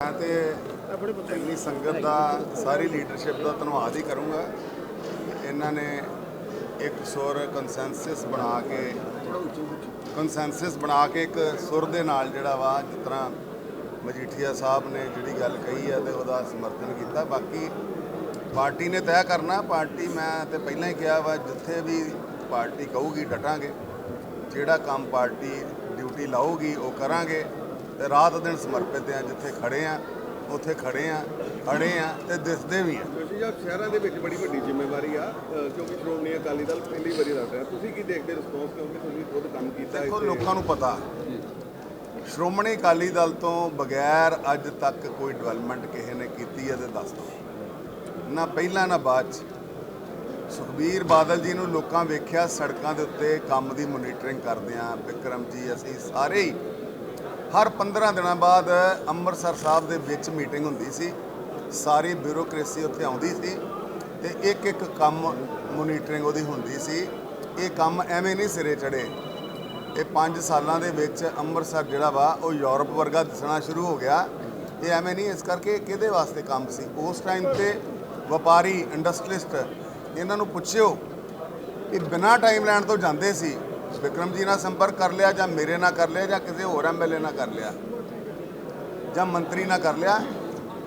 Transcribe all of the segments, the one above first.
ਮੈਂ ਤੇ ਇੰਨੀ ਸੰਗਤ ਦਾ, ਸਾਰੀ ਲੀਡਰਸ਼ਿਪ ਦਾ ਧੰਨਵਾਦ ਹੀ ਕਰੂੰਗਾ। ਇਹਨਾਂ ਨੇ ਇੱਕ ਸੁਰ ਕੰਸੈਂਸਸ ਬਣਾ ਕੇ ਕੰਸੈਂਸਸ ਬਣਾ ਕੇ ਇੱਕ ਸੁਰ ਦੇ ਨਾਲ ਜਿਹੜਾ ਵਾ, ਜਿਸ ਤਰ੍ਹਾਂ ਮਜੀਠੀਆ ਸਾਹਿਬ ਨੇ ਜਿਹੜੀ ਗੱਲ ਕਹੀ ਹੈ ਤੇ ਉਹਦਾ ਸਮਰਥਨ ਕੀਤਾ। ਬਾਕੀ ਪਾਰਟੀ ਨੇ ਤੈਅ ਕਰਨਾ, ਪਾਰਟੀ ਮੈਂ ਤੇ ਪਹਿਲਾਂ ਹੀ ਕਿਹਾ ਵਾ, ਜਿੱਥੇ ਵੀ ਪਾਰਟੀ ਕਹੂਗੀ, ਡਟਾਂਗੇ। ਜਿਹੜਾ ਕੰਮ ਪਾਰਟੀ ਡਿਊਟੀ ਲਾਊਗੀ, ਉਹ ਕਰਾਂਗੇ। ਤੇ ਰਾਤ ਦਿਨ ਸਮਰਪਿਤ ਆ ਜਿੱਥੇ ਖੜੇ ਆ ਉੱਥੇ ਖੜੇ ਆ ਖੜੇ ਆ ਤੇ ਦਿਸਦੇ ਵੀ ਆ। ਜੋਸ਼ੀ ਸਾਹਿਬ ਸ਼ਹਿਰਾਂ ਦੇ ਵਿੱਚ ਬੜੀ ਵੱਡੀ ਜ਼ਿੰਮੇਵਾਰੀ ਆ ਕਿਉਂਕਿ ਸ਼੍ਰੋਮਣੀ ਅਕਾਲੀ ਦਲ ਪਹਿਲੀ ਵਾਰੀ ਲੜ ਰਿਹਾ। ਤੁਸੀਂ ਕੀ ਦੇਖਦੇ ਰਿਸਪੌਂਸ ਕਿਉਂਕਿ ਤੁਸੀਂ ਖੁਦ ਕੰਮ ਕੀਤਾ ਦੇਖੋ। ਲੋਕਾਂ ਨੂੰ ਪਤਾ। ਸ਼੍ਰੋਮਣੀ ਅਕਾਲੀ ਦਲ ਤੋਂ ਬਗੈਰ ਅੱਜ ਤੱਕ ਕੋਈ ਡਿਵੈਲਪਮੈਂਟ ਕਿਸੇ ਨੇ ਕੀਤੀ ਹੈ ਤੇ ਦੱਸ ਦਿਓ ਨਾ ਪਹਿਲਾਂ ਨਾ ਬਾਅਦ ਚ। ਸੁਖਬੀਰ ਬਾਦਲ ਜੀ ਨੂੰ ਲੋਕਾਂ ਵੇਖਿਆ ਸੜਕਾਂ ਦੇ ਉੱਤੇ ਕੰਮ ਦੀ ਮੋਨੀਟਰਿੰਗ ਕਰਦੇ ਆ ਵਿਕਰਮ ਜੀ ਅਸੀਂ ਸਾਰੇ ਹੀ ਹਰ 15 ਦਿਨਾਂ ਬਾਅਦ ਅੰਮ੍ਰਿਤਸਰ ਸਾਹਿਬ ਦੇ ਵਿੱਚ ਮੀਟਿੰਗ ਹੁੰਦੀ ਸੀ। ਸਾਰੀ ਬਿਊਰੋਕ੍ਰੇਸੀ ਉੱਥੇ ਆਉਂਦੀ ਸੀ ਤੇ ਇੱਕ ਇੱਕ ਕੰਮ ਮੋਨੀਟਰਿੰਗ ਉਹਦੀ ਹੁੰਦੀ ਸੀ। ਇਹ ਕੰਮ ਐਵੇਂ ਨਹੀਂ ਸਿਰੇ ਚੜੇ ਇਹ 5 ਸਾਲਾਂ ਦੇ ਵਿੱਚ ਅੰਮ੍ਰਿਤਸਰ ਜਿਹੜਾ ਵਾ, ਉਹ ਯੂਰਪ ਵਰਗਾ ਦਿਸਣਾ ਸ਼ੁਰੂ ਹੋ ਗਿਆ। ਇਹ ਐਵੇਂ ਨਹੀਂ, ਇਸ ਕਰਕੇ ਕਿਹਦੇ ਵਾਸਤੇ ਕੰਮ ਸੀ? ਉਸ ਟਾਈਮ ਤੇ ਵਪਾਰੀ ਇੰਡਸਟਰੀਸਟ ਇਹਨਾਂ ਨੂੰ ਪੁੱਛਿਓ ਇਹ ਬਿਨਾਂ ਟਾਈਮ ਲੈਣ ਤੋਂ ਜਾਂਦੇ ਸੀ। ਵਿਕਰਮ ਜੀ ਨਾਲ ਸੰਪਰਕ ਕਰ ਲਿਆ ਜਾਂ ਮੇਰੇ ਨਾਲ ਕਰ ਲਿਆ ਜਾਂ ਕਿਸੇ ਹੋਰ ਐਮਐਲਏ ਨਾਲ ਕਰ ਲਿਆ ਜਾਂ ਮੰਤਰੀ ਨਾਲ ਕਰ ਲਿਆ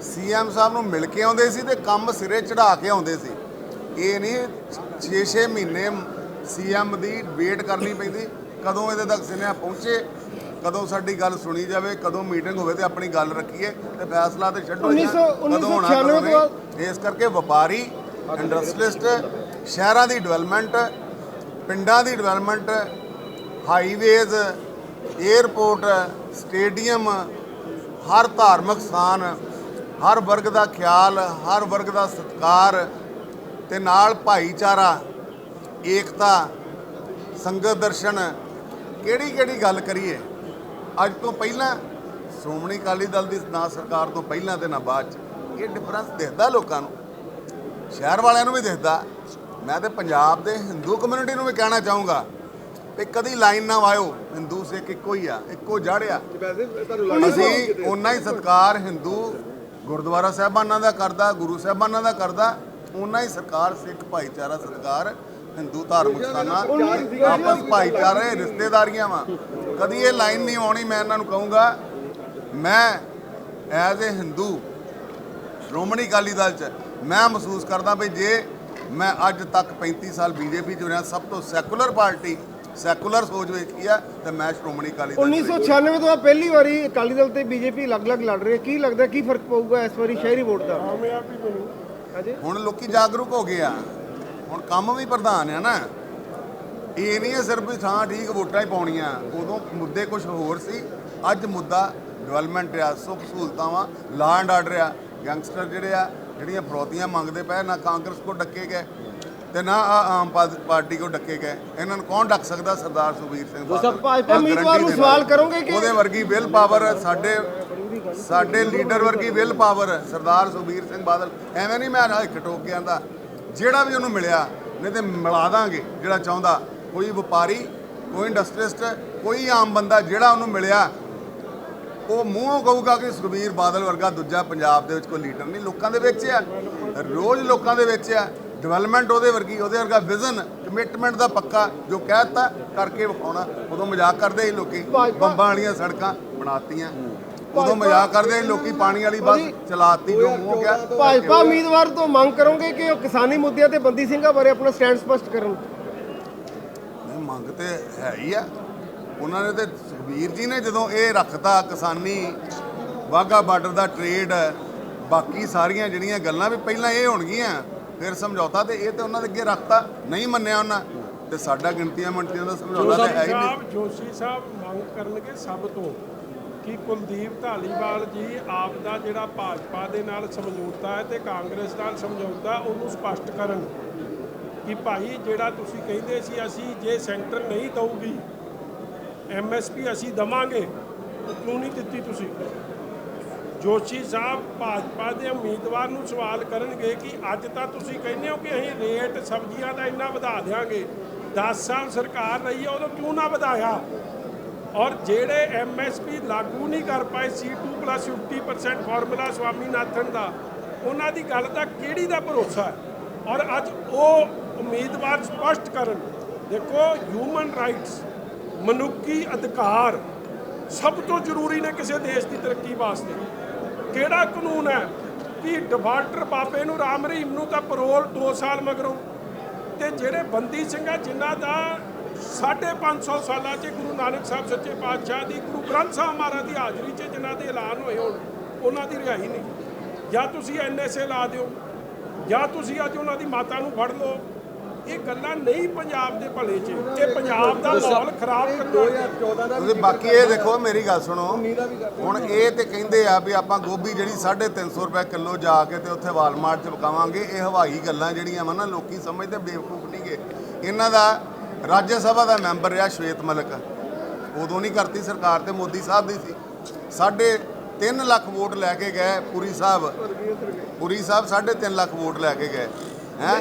ਸੀਐਮ ਸਾਹਿਬ ਨੂੰ ਮਿਲ ਕੇ ਆਉਂਦੇ ਸੀ ਤੇ ਕੰਮ ਸਿਰੇ ਚੜਾ ਕੇ ਆਉਂਦੇ ਸੀ ਇਹ ਨਹੀਂ 6-6 ਮਹੀਨੇ ਸੀਐਮ ਦੀ ਵੇਟ ਕਰਨੀ ਪੈਂਦੀ ਕਦੋਂ ਇਹਦੇ ਤੱਕ ਸੁਨੇਹਾ ਪਹੁੰਚੇ ਕਦੋਂ ਸਾਡੀ ਗੱਲ ਸੁਣੀ ਜਾਵੇ ਕਦੋਂ ਮੀਟਿੰਗ ਹੋਵੇ ਤੇ ਆਪਣੀ ਗੱਲ ਰੱਖੀਏ ਤੇ ਫੈਸਲਾ ਤੇ ਛੱਡੋ ਜੀ, 1900 ਕਦੋਂ ਹੋਣਾ, 1996 ਕਦੋਂ ਤੋਂ ਨਹੀਂ। ਇਸ ਕਰਕੇ ਵਪਾਰੀ ਇੰਡਸਟਰੀਲਿਸਟ ਸ਼ਹਿਰਾਂ ਦੀ ਡਿਵੈਲਪਮੈਂਟ ਪਿੰਡਾਂ ਦੀ ਡਿਵੈਲਪਮੈਂਟ ਹਾਈਵੇਜ਼ 에ਅਰਪੋਰਟ ਸਟੇਡੀਅਮ ਹਰ ਧਾਰਮਿਕ ਸਥਾਨ, ਹਰ ਵਰਗ ਦਾ ਖਿਆਲ, ਹਰ ਵਰਗ ਦਾ ਸਤਿਕਾਰ ਤੇ ਨਾਲ ਭਾਈਚਾਰਾ, ਏਕਤਾ, ਸੰਗਤ ਦਰਸ਼ਨ। ਕਿਹੜੀ ਕਿਹੜੀ ਗੱਲ ਕਰੀਏ? ਅੱਜ ਤੋਂ ਪਹਿਲਾਂ ਸ਼੍ਰੋਮਣੀ ਅਕਾਲੀ ਦਲ ਦੀ ਨਾ ਸਰਕਾਰ ਤੋਂ ਪਹਿਲਾਂ ਤੇ ਨਾ ਬਾਅਦ ਚ ਇਹ ਡਿਫਰੈਂਸ ਦਿਖਦਾ ਲੋਕਾਂ ਨੂੰ। ਸ਼ਹਿਰ ਵਾਲਿਆਂ ਨੂੰ ਵੀ ਦਿਖਦਾ। ਮੈਂ ਤੇ ਪੰਜਾਬ ਦੇ ਹਿੰਦੂ ਕਮਿਊਨਿਟੀ ਨੂੰ ਵੀ ਕਹਿਣਾ ਚਾਹੂੰਗਾ ਕਿ ਕਦੀ ਲਾਈਨ ਨਾ ਵਾਇਓ ਹਿੰਦੂ ਸਿੱਖ ਇੱਕੋ ਹੀ ਆ ਇੱਕੋ ਤੇ ਤੁਹਾਨੂੰ ਲੱਗਦਾ ਅਸੀਂ ਓਨਾ ਹੀ ਸਤਕਾਰ ਹਿੰਦੂ ਗੁਰਦੁਆਰਾ ਸਾਹਿਬਾਨਾਂ ਦਾ ਕਰਦਾ ਗੁਰੂ ਸਾਹਿਬਾਨਾਂ ਦਾ ਕਰਦਾ ਓਨਾ ਹੀ ਸਰਕਾਰ ਸਿੱਖ ਭਾਈਚਾਰਾ ਸਤਕਾਰ ਹਿੰਦੂ ਧਾਰਮਿਕ ਸਥਾਨਾਂ ਆਪਸ ਭਾਈਚਾਰੇ ਰਿਸ਼ਤੇਦਾਰੀਆਂ ਵਾ। ਕਦੀ ਇਹ ਲਾਈਨ ਨਹੀਂ ਆਉਣੀ ਮੈਂ ਇਹਨਾਂ ਨੂੰ ਕਹੂੰਗਾ ਮੈਂ ਐਜ਼ ਅ ਹਿੰਦੂ ਸ਼੍ਰੋਮਣੀ ਅਕਾਲੀ ਦਲ ਚ ਮੈਂ ਮਹਿਸੂਸ ਕਰਦਾ ਵੀ ਜੇ ਮੈਂ ਅੱਜ ਤੱਕ 35 ਸਾਲ ਬੀਜੇਪੀ ਚ ਰਿਹਾ ਸਭ ਤੋਂ ਸੈਕੂਲਰ ਪਾਰਟੀ ਸੈਕੂਲਰ ਸੋਚ ਵੇਖੀ ਆ ਤੇ ਮੈਂ ਸ਼੍ਰੋਮਣੀ ਅਕਾਲੀ ਦਲ 'ਚ ਵੇਖੀ। 1996 ਤੋਂ ਪਹਿਲੀ ਵਾਰੀ ਅਕਾਲੀ ਦਲ ਤੇ ਬੀਜੇਪੀ ਅਲੱਗ-ਅਲੱਗ ਲੜ ਰਹੀ ਹੈ। ਕੀ ਲੱਗਦਾ ਕੀ ਫ਼ਰਕ ਪਊਗਾ ਇਸ ਵਾਰੀ ਸ਼ਹਿਰੀ ਵੋਟ ਦਾ? ਹਾਂਜੀ? ਹੁਣ ਲੋਕੀ ਜਾਗਰੂਕ ਹੋ ਗਏ ਆ। ਹੁਣ ਕੰਮ ਵੀ ਪ੍ਰਧਾਨ ਆ ਨਾ। ਇਹ ਨਹੀਂ ਹੈ ਸਿਰਫ ਥਾਂ ਠੀਕ ਵੋਟਾਂ ਹੀ ਪਾਉਣੀਆਂ। ਉਦੋਂ ਮੁੱਦੇ ਕੁਝ ਹੋਰ ਸੀ। ਅੱਜ ਮੁੱਦਾ ਡਿਵੈਲਪਮੈਂਟ ਆ ਸੁੱਖ ਸਹੂਲਤਾਂ ਵਾ ਲਾ ਐਂਡ ਆਰਡਰ ਆ ਗੈਂਗਸਟਰ ਜਿਹੜੇ ਆ ਜਿਹੜੀਆਂ ਫਰੋਤੀਆਂ ਮੰਗਦੇ ਪਏ ਨਾ ਕਾਂਗਰਸ ਕੋ ਡੱਕੇ ਗਏ ਤੇ ਨਾ ਆ ਆਮ ਪਾਰਟੀ ਕੋ ਡੱਕੇ ਗਏ। ਇਹਨਾਂ ਨੂੰ ਕੌਣ ਡੱਕ ਸਕਦਾ? ਸਰਦਾਰ ਸੁਖਬੀਰ ਸਿੰਘ ਬਾਦਲ। ਭਾਜਪਾ ਆਹ ਉਮੀਦਵਾਰ ਨੂੰ ਸਵਾਲ। ਕਰੋਗੇ ਕਿ- ਉਹਦੇ ਵਰਗੀ ਵਿਲ ਪਾਵਰ ਸਾਡੇ ਸਾਡੇ ਲੀਡਰ ਵਰਗੀ ਵਿਲ ਪਾਵਰ ਸਰਦਾਰ ਸੁਖਬੀਰ ਸਿੰਘ ਬਾਦਲ। ਐਵੇਂ ਨਹੀਂ ਮੈਂ ਇੱਕ ਟੋਕ ਕੇ ਆਂਦਾ ਜਿਹੜਾ ਵੀ ਉਹਨੂੰ ਮਿਲਿਆ ਨਹੀਂ ਤੇ ਮਿਲਾ ਦਾਂਗੇ ਜਿਹੜਾ ਚਾਹੁੰਦਾ। ਕੋਈ ਵਪਾਰੀ ਕੋਈ ਇੰਡਸਟਰੀਸਟ ਕੋਈ ਆਮ ਬੰਦਾ ਜਿਹੜਾ ਉਹਨੂੰ ਮਿਲਿਆ ਉਹ ਮੂੰਹੋਂ ਕਹੂਗਾ ਕਿ ਸੁਖਬੀਰ ਬਾਦਲ ਵਰਗਾ ਦੂਜਾ ਪੰਜਾਬ ਦੇ ਵਿੱਚ ਕੋਈ ਲੀਡਰ ਨਹੀਂ ਲੋਕਾਂ ਦੇ ਵਿੱਚ ਆ। ਰੋਜ਼ ਲੋਕਾਂ ਦੇ ਵਿੱਚ ਆ। ਡਿਵੈਲਪਮੈਂਟ ਉਹਦੇ ਵਰਗੀ ਉਹਦੇ ਵਰਗਾ ਵਿਜ਼ਨ ਕਮਿਟਮੈਂਟ ਦਾ ਪੱਕਾ ਜੋ ਕਹਿਤਾ ਕਰਕੇ ਵਿਖਾਉਣਾ। ਉਦੋਂ ਮਜ਼ਾਕ ਕਰਦੇ ਸੀ ਲੋਕੀ। ਬੰਬਾਂ ਵਾਲੀਆਂ ਸੜਕਾਂ ਬਣਾਤੀਆਂ। ਉਦੋਂ ਮਜ਼ਾਕ ਕਰਦੇ ਸੀ ਲੋਕੀ ਪਾਣੀ ਵਾਲੀ ਬੱਸ ਚਲਾਤੀ ਜੋ ਮੂੰਹ ਗਿਆ ਭਾਜਪਾ ਉਮੀਦਵਾਰ ਤੋਂ ਮੰਗ ਕਰੋਗੇ ਕਿ ਉਹ ਕਿਸਾਨੀ ਮੁੱਦਿਆਂ ਤੇ ਬੰਦੀ ਸਿੰਘਾਂ ਬਾਰੇ ਆਪਣਾ ਸਟੈਂਡ ਸਪਸ਼ਟ ਕਰਨ? ਮੰਗ ਤੇ ਹੈ ਹੀ ਆ। ਉਹਨਾਂ ਨੇ ਤੇ ਸੁਖਬੀਰ ਜੀ ਨੇ ਜਦੋਂ ਇਹ ਰੱਖਤਾ ਕਿਸਾਨੀ ਵਾਗਾ ਬਾਰਡਰ ਦਾ ਟ੍ਰੇਡ ਬਾਕੀ ਸਾਰੀਆਂ ਜਿਹੜੀਆਂ ਗੱਲਾਂ ਵੀ ਪਹਿਲਾਂ ਇਹ ਹੋਣਗੀਆਂ ਫਿਰ ਸਮਝੌਤਾ ਤੇ ਇਹ ਤੇ ਉਹਨਾਂ ਦੇ ਅੱਗੇ ਰੱਖਤਾ ਨਹੀਂ ਮੰਨਿਆ ਉਹਨਾਂ ਤੇ ਸਾਡਾ ਗਿਣਤੀਆਂ ਮੰਟੀਆਂ ਦਾ ਸਮਝੌਤਾ ਤੇ ਹੈ ਹੀ ਨਹੀਂ। ਸਾਹਿਬ ਜੋਸ਼ੀ ਸਾਹਿਬ ਮੰਗ ਕਰਨਗੇ ਸਭ ਤੋਂ ਕਿ ਕੁਲਦੀਪ ਢਾਲੀਵਾਲ ਜੀ ਆਪ ਦਾ ਜਿਹੜਾ ਭਾਜਪਾ ਦੇ ਨਾਲ ਸਮਝੌਤਾ ਹੈ ਤੇ ਕਾਂਗਰਸ ਨਾਲ ਸਮਝੌਤਾ ਉਹਨੂੰ ਸਪਸ਼ਟ ਕਰਨ ਕਿ ਭਾਈ ਜਿਹੜਾ ਤੁਸੀਂ ਕਹਿੰਦੇ ਸੀ ਅਸੀਂ ਜੇ ਸੈਂਟਰ ਨਹੀਂ ਦਊਗੀ ਐਮਐਸਪੀ ਅਸੀਂ ਦਵਾਂਗੇ ਕਿਉਂ ਨਹੀਂ ਦਿੱਤੀ ਤੁਸੀਂ? ਜੋਸ਼ੀ ਸਾਹਿਬ ਭਾਜਪਾ ਦੇ ਉਮੀਦਵਾਰ ਨੂੰ ਸਵਾਲ ਕਰਨਗੇ ਕਿ ਅੱਜ ਤਾਂ ਤੁਸੀਂ ਕਹਿੰਦੇ ਹੋ ਕਿ ਅਸੀਂ ਰੇਟ ਸਬਜ਼ੀਆਂ ਦਾ ਇੰਨਾ ਵਧਾ ਦਿਆਂਗੇ। 10 ਸਾਲ ਸਰਕਾਰ ਰਹੀ ਹੈ, ਉਦੋਂ ਕਿਉਂ ਨਾ ਵਧਾਇਆ? ਔਰ ਜਿਹੜੇ ਐਮਐਸਪੀ ਲਾਗੂ ਨਹੀਂ ਕਰ ਪਾਏ C2 50% ਫਾਰਮੂਲਾ ਸਵਾਮੀਨਾਥਨ ਦਾ, ਉਹਨਾਂ ਦੀ ਗੱਲ ਦਾ ਕਿਹੜੀ ਦਾ ਭਰੋਸਾ ਹੈ? ਔਰ ਅੱਜ ਉਹ ਉਮੀਦਵਾਰ ਸਪਸ਼ਟ ਕਰਨ, ਦੇਖੋ ਹਿਊਮਨ ਰਾਈਟਸ ਮਨੁੱਖੀ ਅਧਿਕਾਰ ਸਭ ਤੋਂ ਜ਼ਰੂਰੀ ਨੇ ਕਿਸੇ ਦੇਸ਼ ਦੀ ਤਰੱਕੀ ਵਾਸਤੇ। ਕਿਹੜਾ ਕਾਨੂੰਨ ਹੈ ਕਿ ਡਿਫਾਲਟਰ ਬਾਬੇ ਨੂੰ ਰਾਮ ਰਹੀਮ ਨੂੰ ਤਾਂ ਪਰੋਲ 2 ਸਾਲ ਮਗਰੋਂ? ਤੇ ਜਿਹੜੇ ਬੰਦੀ ਸਿੰਘ ਆ, ਜਿਨ੍ਹਾਂ ਦਾ 550 ਸਾਲਾਂ 'ਚ ਗੁਰੂ ਨਾਨਕ ਸਾਹਿਬ ਸੱਚੇ ਪਾਤਸ਼ਾਹ ਦੀ, ਗੁਰੂ ਗ੍ਰੰਥ ਸਾਹਿਬ ਮਹਾਰਾਜ ਦੀ ਹਾਜ਼ਰੀ 'ਚ ਜਿਨ੍ਹਾਂ ਦੇ ਐਲਾਨ ਹੋਏ ਹੋਣ, ਉਹਨਾਂ ਦੀ ਰਿਹਾਈ ਨਹੀਂ। ਜਾਂ ਤੁਸੀਂ ਐਨਐਸਏ ਲਾ ਦਿਓ, ਜਾਂ ਤੁਸੀਂ ਅੱਜ ਉਹਨਾਂ ਦੀ ਮਾਤਾ ਨੂੰ ਫੜ ਲਓ ਇਹ ਗੱਲਾਂ ਨਹੀਂ ਪੰਜਾਬ ਦੇ ਭਲੇ 'ਚ। ਇਹ ਪੰਜਾਬ ਦਾ ਮਾਹੌਲ ਖਰਾਬ ਕਰਨ 2014 ਦਾ ਤੁਸੀਂ ਬਾਕੀ ਇਹ ਦੇਖੋ ਮੇਰੀ ਗੱਲ ਸੁਣੋ। ਹੁਣ ਇਹ ਤੇ ਕਹਿੰਦੇ ਆ ਵੀ ਆਪਾਂ ਗੋਭੀ ਜਿਹੜੀ 350 ਰੁਪਏ ਕਿਲੋ ਜਾ ਕੇ ਤੇ ਉੱਥੇ ਵਾਲਮਾਰਟ 'ਚ ਵਿਕਾਵਾਂਗੇ। ਇਹ ਹਵਾਈ ਗੱਲਾਂ ਜਿਹੜੀਆਂ ਵਾ ਨਾ ਲੋਕੀ ਸਮਝਦੇ ਬੇਵਕੂਫ ਨਹੀਂਗੇ ਇਹਨਾਂ ਦਾ ਰਾਜ ਸਭਾ ਦਾ ਮੈਂਬਰ ਰਿਹਾ ਸ਼ਵੇਤ ਮਲਿਕ। ਉਦੋਂ ਨਹੀਂ ਕਰਤੀ ਸਰਕਾਰ ਤੇ ਮੋਦੀ ਸਾਹਿਬ ਦੀ ਸੀ। ਸਾਢੇ 3 ਲੱਖ ਵੋਟ ਲੈ ਕੇ ਗਏ ਪੁਰੀ ਸਾਹਿਬ। ਪੁਰੀ ਸਾਹਿਬ ਸਾਢੇ 3 ਲੱਖ ਵੋਟ ਲੈ ਕੇ ਗਏ।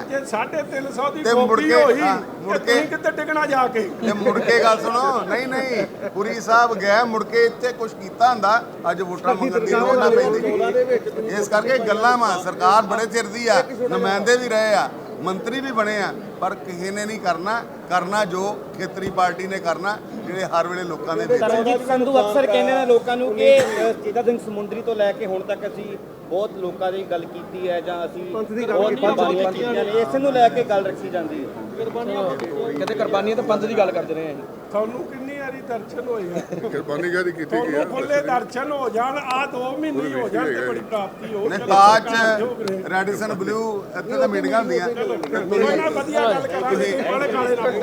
ਜੇ 350 ਦੀ ਤੇ ਮੁੜ ਗੋਪੀ ਕੇ- ਹੋਈ ਹਾਂ, ਮੁੜ ਕੇ ਕੇ- ਕਿੱਥੇ ਟਿਕਣਾ ਜਾ ਕੇ? ਤੇ ਮੁੜ ਕੇ ਗੱਲ ਸੁਣੋ ਨਹੀਂ ਨਹੀਂ ਪੁਰੀ ਸਾਹਿਬ ਗਏ ਮੁੜ ਕੇ ਇੱਥੇ ਕੁਝ ਕੀਤਾ ਹੁੰਦਾ ਅੱਜ ਵੋਟਾਂ ਮੰਗਣ ਦੀ ਲੋੜ ਨਾ ਪੈਂਦੀ। ਇਸ ਕਰਕੇ ਗੱਲਾਂ ਵਾ ਸਰਕਾਰ ਬੜੇ ਚਿਰ ਦੀ ਆ ਨੁਮਾਇੰਦੇ ਵੀ ਰਹੇ ਆ ਮੰਤਰੀ ਵੀ ਬਣੇ ਆ ਪਰ ਕਿਸੇ ਨੇ ਨਹੀਂ ਕਰਨਾ ਕਰਨਾ ਜੋ ਖੇਤਰੀ ਪਾਰਟੀ ਨੇ ਕਰਨਾ ਜਿਹੜੇ ਹਰ ਵੇਲੇ ਲੋਕਾਂ ਦੇ ਵਿੱਚ ਤਰਨਜੀਤ ਸੰਧੂ ਅਕਸਰ ਕਹਿੰਦੇ ਨੇ ਲੋਕਾਂ ਨੂੰ ਕਿ ਅ, ਚੇਤਾ ਸਿੰਘ ਸਮੁੰਦਰੀ ਤੋਂ ਲੈ ਕੇ ਹੁਣ ਤੱਕ ਅਸੀਂ ਬਹੁਤ ਲੋਕਾਂ ਦੀ ਗੱਲ ਕੀਤੀ ਹੈ ਜਾਂ ਅਸੀਂ ਪੰਥ ਦੀ ਗੱਲ ਕੀਤੀ ਹੈ। ਕੁਰਬਾਨੀਆਂ ਇਸ ਨੂੰ ਲੈ ਕੇ ਗੱਲ ਰੱਖੀ ਜਾਂਦੀ ਹੈ। ਕਹਿੰਦੇ ਕੁਰਬਾਨੀਆਂ ਤਾਂ ਪੰਥ ਦੀ ਗੱਲ ਕਰਦੇ ਰਹੇ ਆ ਤੁਹਾਨੂੰ ਕਿੰਨੀ ਵਾਰੀ ਦਰਸ਼ਨ ਹੋਏ ਆ? ਕੁਰਬਾਨੀ ਕਾਦੀ ਕੀਤੀ ਗਈ ਤੁਹਾਨੂੰ ਖੁੱਲੇ ਦਰਸ਼ਨ ਹੋ ਜਾਣ ਆ 2 ਮਹੀਨੇ ਹੀ ਜਾਣ ਤੇ ਬੜੀ ਪ੍ਰਾਪਤੀ ਹੋ ਨੇ ਚਲੋ ਤਾਜ ਸਰਕਾਰ ਜੋ ਕਰੇ। ਰੈਡੀਸਨ ਬਲੂ ਇੱਥੇ ਤਾਂ ਮੀਟਿੰਗਾਂ ਹੁੰਦੀਆਂ। ਨਾ ਵਧੀਆ ਗੱਲ ਕਰਾਂਗੇ ਕਾਲੇ ਕਾਲੇ ਨਾਲ